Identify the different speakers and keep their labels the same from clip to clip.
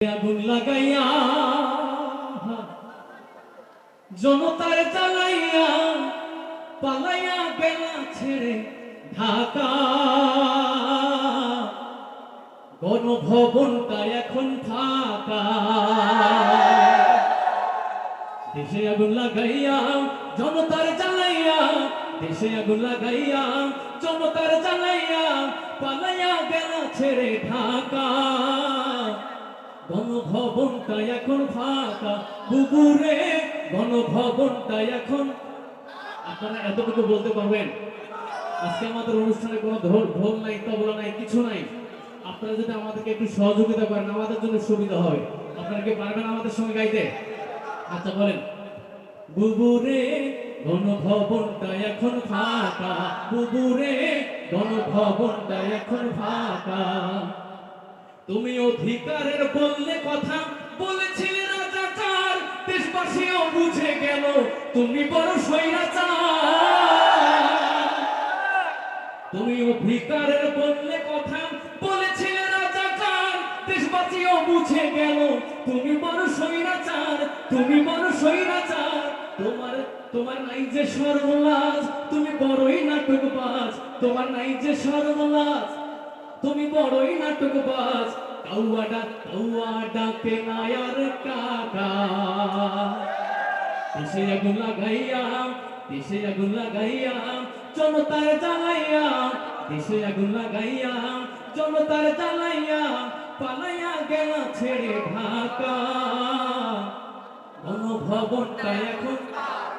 Speaker 1: আগুন লাগাইয়া, জনতার জ্বালাইয়া, পালাইয়া গেলা ছেড়ে ঢাকা। গণভবনটা এখন ফাঁকা। দেশে আগুন লাগাইয়া, জনতার জ্বালাইয়া, দেশে আগুন লাগাইয়া, জনতার জ্বালাইয়া, পালাইয়া গেল ছেড়ে ঢাকা। গণভবনটা এখন ফাঁকা। বুবুরে গণভবনটা এখন আপনারা এতটুকু বলতে পারবেন? আজকে আমাদের অনুষ্ঠানে কোনো ঢোল ঢোল নাই, তবলা নাই, কিছু নাই। আপনারা যদি আমাদেরকে একটু সহযোগিতা করেন, আমাদের জন্য সুবিধা হবে। আপনারা কি পারবেন আমাদের সঙ্গে গাইতে? আচ্ছা বলেন। বুবুরে গণভবনটা এখন ফাঁকা। বুবুরে গণভবনটা এখন ফাঁকা। তুমি অধিকারের বললে কথা, বলেছিলে রাজাকার দেশবাসীও বুঝে গেল, তুমি বড় স্বৈরাচার। তুমি অধিকারের বললে কথা, বলেছিলে রাজাকার দেশবাসীও বুঝে গেল, তুমি বড় স্বৈরাচার, তুমি বড় স্বৈরাচার। তোমার তোমার নাই যে সর্বলাজ তুমি বড়ই নাটকবাজ। তোমার নাই যে সর্বলাজ তুমি বড়ই নাটকবাজ। কাউয়া ডাক কাউয়া ডাকে নায়ার কাকা। দেশে আগুন লাগাইয়া, দেশে আগুন লাগাইয়া, জনতার জ্বালাইয়া, দেশে আগুন লাগাইয়া, জনতার জ্বালাইয়া পালাইয়া গেল ছেড়ে ঢাকা। গণভবনটা এখন,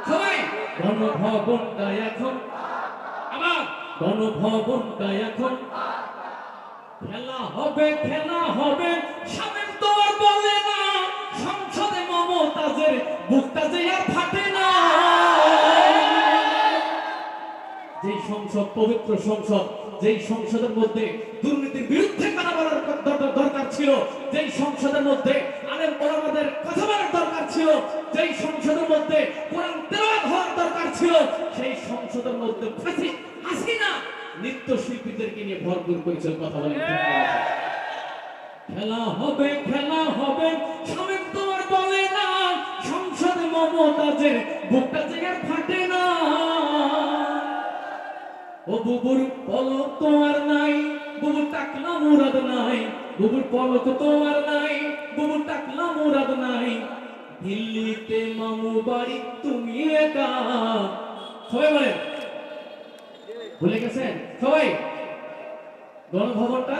Speaker 1: সবাই, গণভবনটা এখন, আবার গণভবনটা এখন। খেলা হবে খেলা হবে। সামনে তো আর বলে না, সংসদে মমতাজের বুকটা যে আর ফাটে না। যেই সংসদ, পবিত্র সংসদ, যেই সংসদের মধ্যে দুর্নীতির বিরুদ্ধে কথা বলার দরকার ছিল, যেই সংসদের মধ্যে ভরপুর পরিচয় কথা বলেন। খেলা হবে খেলা হবে, স্বামীর তোমার বলে না, সংসদে মমতাজের বুকটা যে আর ফাটে না। ও বুবুর পলক তোমার নাই, বুবুর টাকলা মুরাদ নাই, বুবুর পলক তোমার নাই, বুবুর টাকলা মুরাদ নাই। দিল্লিতে মামু বাড়ি তুমি একা। সবাই বলেন। ভুলে গেছেন? সবাই? গণভবনটা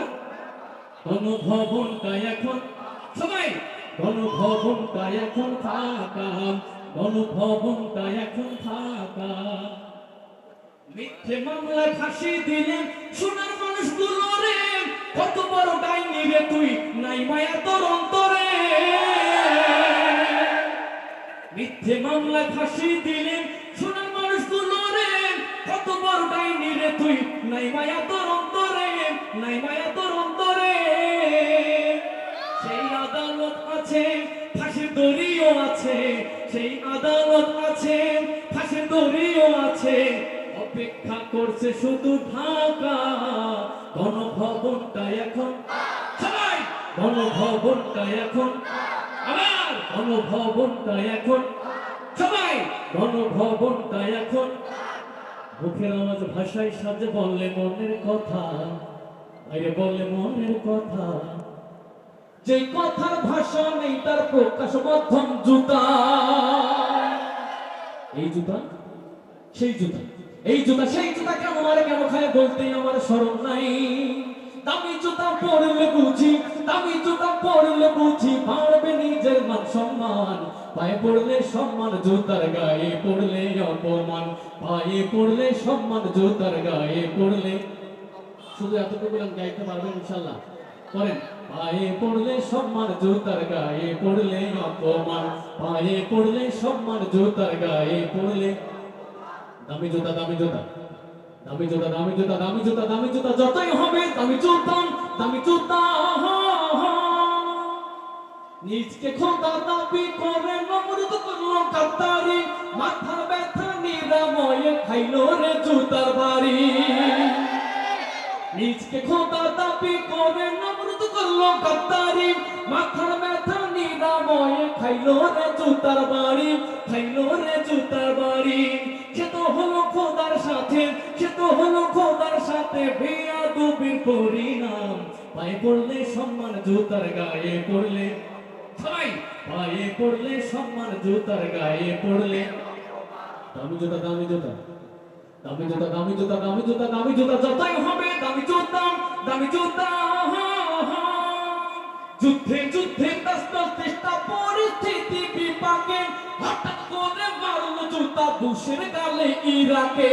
Speaker 1: গণভবনটা এখন সবাই গণভবনটা এখন ফাঁকা। গণভবনটা এখন ফাঁকা। মিথ্যে মামলায় ফাঁসি দিলে, সোনার মানুষগুলো রে। কত বড় ডাইনি রে তুই, নাই মায়া তোর অন্তরে। মিথ্যে মামলায় ফাঁসি দিলে, সোনার মানুষগুলো রে। কত বড় ডাইনি রে তুই, নাই মায়া তোর নাই মায়া তোর অন্তরে। সেই আদালত আছে, ফাঁসির দড়িও আছে। সেই আদালত আছে, ফাঁসির দড়িও আছে। অপেক্ষা করছে শুধু ঢাকা। গণভবনটা এখন সবাই, গণভবনটা এখন আবার গণভবনটা এখন সবাই, গণভবনটা এখন। মুখের আওয়াজ ভাষায় সাজে বললে মনের কথা। বাইরে বললে মনের কথা। যে কথার ভাষা নেই, তার প্রকাশ মধ্যম জুতা। এই জুতা? সেই জুতা। এই জুতা, সেই জুতা কেমন? আর কেন খায় বলতে আমার স্মরণ নাই। দামি জুতা পরলে বুঝি, দামি জুতা পরলে বুঝি, বাড়বে নিজের মান সম্মান। পায়ে পড়লে সম্মান, জুতার গায়ে পড়লে অপমান। পায়ে পড়লে সম্মান, জুতার গায়ে পড়লে শুধু এতটুকু গাইতে পারবেন ইনশাল্লাহ। করেন, পায়ে পড়লে সম্মান, জুতার গায়ে পড়লে অপমান। পায়ে পড়লে সম্মান, জুতার গায়ে পড়লে দামি জুতা দামি জুতা। দামি জুতা দামি জুতা দামি জুতা দামি জুতা, যতই হবে দামি জুতা দামি জুতা। নিজকে খোদা দাবি করে, নমরুদ করল কাতারি। মাথার ব্যথা নিরাময়ে খাইলো রে জুতার বাড়ি। নিজকে খোদা দাবি করে নমরুদ করল গাদ্দারি। মাথার ব্যথা বয়ে খাইলো রে জুতার বাড়ি, খাইলো রে জুতার বাড়ি। সে তো হলো খোদার সাথে, সে তো হলো খোদার সাথে বিয়া দুবির পরিণাম। পায়ে পড়লে সম্মান জুতার গায়ে পড়লে, সবাই পায়ে পড়লে সম্মান জুতার গায়ে পড়লে। দামি জুতা দামি জুতা। দামি জুতা দামি জুতা দামি জুতা দামি জুতা যতই হবে, দামি জুতা দামি জুতা যুদ্ধে যুদ্ধে ব্যস্ত, চেষ্টা, পরিস্থিতি বিপাকে হঠাৎ করে মারল জুতা বুশের গালে ইরাকে।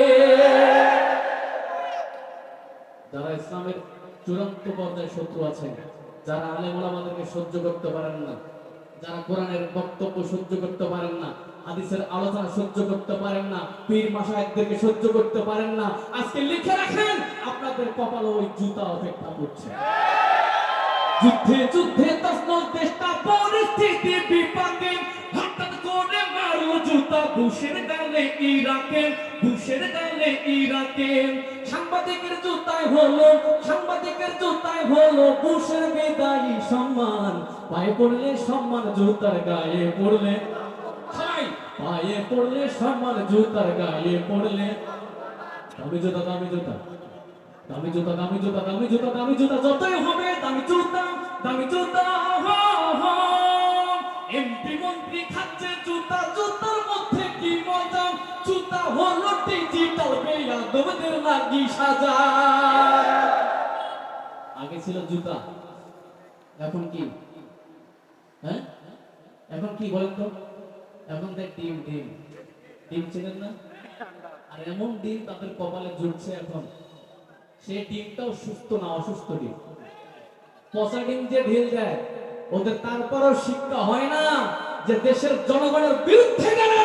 Speaker 1: যারা ইসলামের চূড়ান্ত পর্যায়ে শত্রু আছেন যারা আলেম ওলামাদেরকে সহ্য করতে পারেন না, যারা কোরআনের বক্তব্য সহ্য করতে পারেন না হাদিসের আলোচনা সহ্য করতে পারেন না, পীর মাসায়কদেরকে সহ্য করতে পারেন না। আজকে লিখে রাখেন, আপনাদের কপালে ওই জুতা অপেক্ষা করছে। যুদ্ধে যুদ্ধে তসনল চেষ্টা পরিস্থিতি বিপাকে। হঠাৎ করে মারো জুতা বুশের গালে ইরাকে বুশের গালে ইরাকে। সাংবাদিকের জুতায় হলো, সাংবাদিকের জুতায় হলো বুশের বিদায়ী সম্মান। পায়ে পড়লে সম্মান, জুতার গায়ে পড়লে পায়ে পড়লে সম্মান জুতার গায়ে পড়লে। দামি জুতা দামি জুতা। দামি জুতা দামি জুতা দামি জুতা দামি জুতা, যতই হবে দামি জুতা দামি জুতা এমপি মন্ত্রী খাচ্ছে জুতা, জুতার মধ্যে কি মজা? জুতা হলো ডিজিটাল বেয়াদবদের লাগি সাজা। আগে ছিল জুতা, এখন কি? হ্যাঁ? এখন কি বলেন তো? এখন দেখ ডিম ডিম। ডিম চেনেন না? আর এমন ডিম তাদের কপালে জুটছে এখন। সে ডিমটাও সুস্থ না, অসুস্থ ডিম। পচা ডিম যে ঢিল দেয়, ওদের তারপরও শিক্ষা হয় না যে দেশের জনগণের বিরুদ্ধে গেলে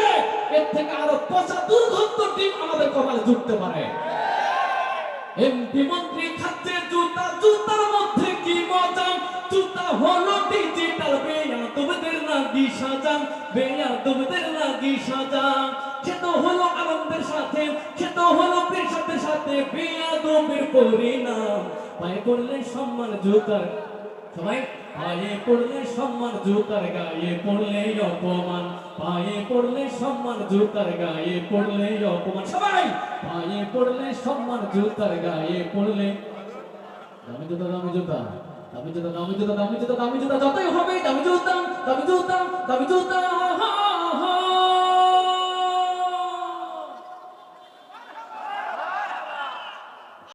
Speaker 1: এর থেকে আরও পচা দুর্গন্ধ ডিম আমাদের কপালে জুটতে পারে। এমপি মন্ত্রী খাচ্ছে জুতা জুতার সাজা বেয়া তোমাদের লাগি সাজা। সে তো হলো আনন্দের সাথে, সে তো হলো পীর সাথে সাথে বেয়া দমের পরিণাম। পায়ে পড়লে সম্মান জুতার, সবাই? পায়ে পড়লে সম্মান জুতার, গায়ে পড়লে অপমান। পায়ে পড়লে সম্মান জুতার, গায়ে পড়লে অপমান। সবাই? পায়ে পড়লে সম্মান জুতার, গায়ে পড়লে দামি জুতা দামি জুতা। দামি জুতা দামি জুতা দামি জুতা দামি জুতা যতই হবে দামি জুতা দামি জুতা দামি জুতা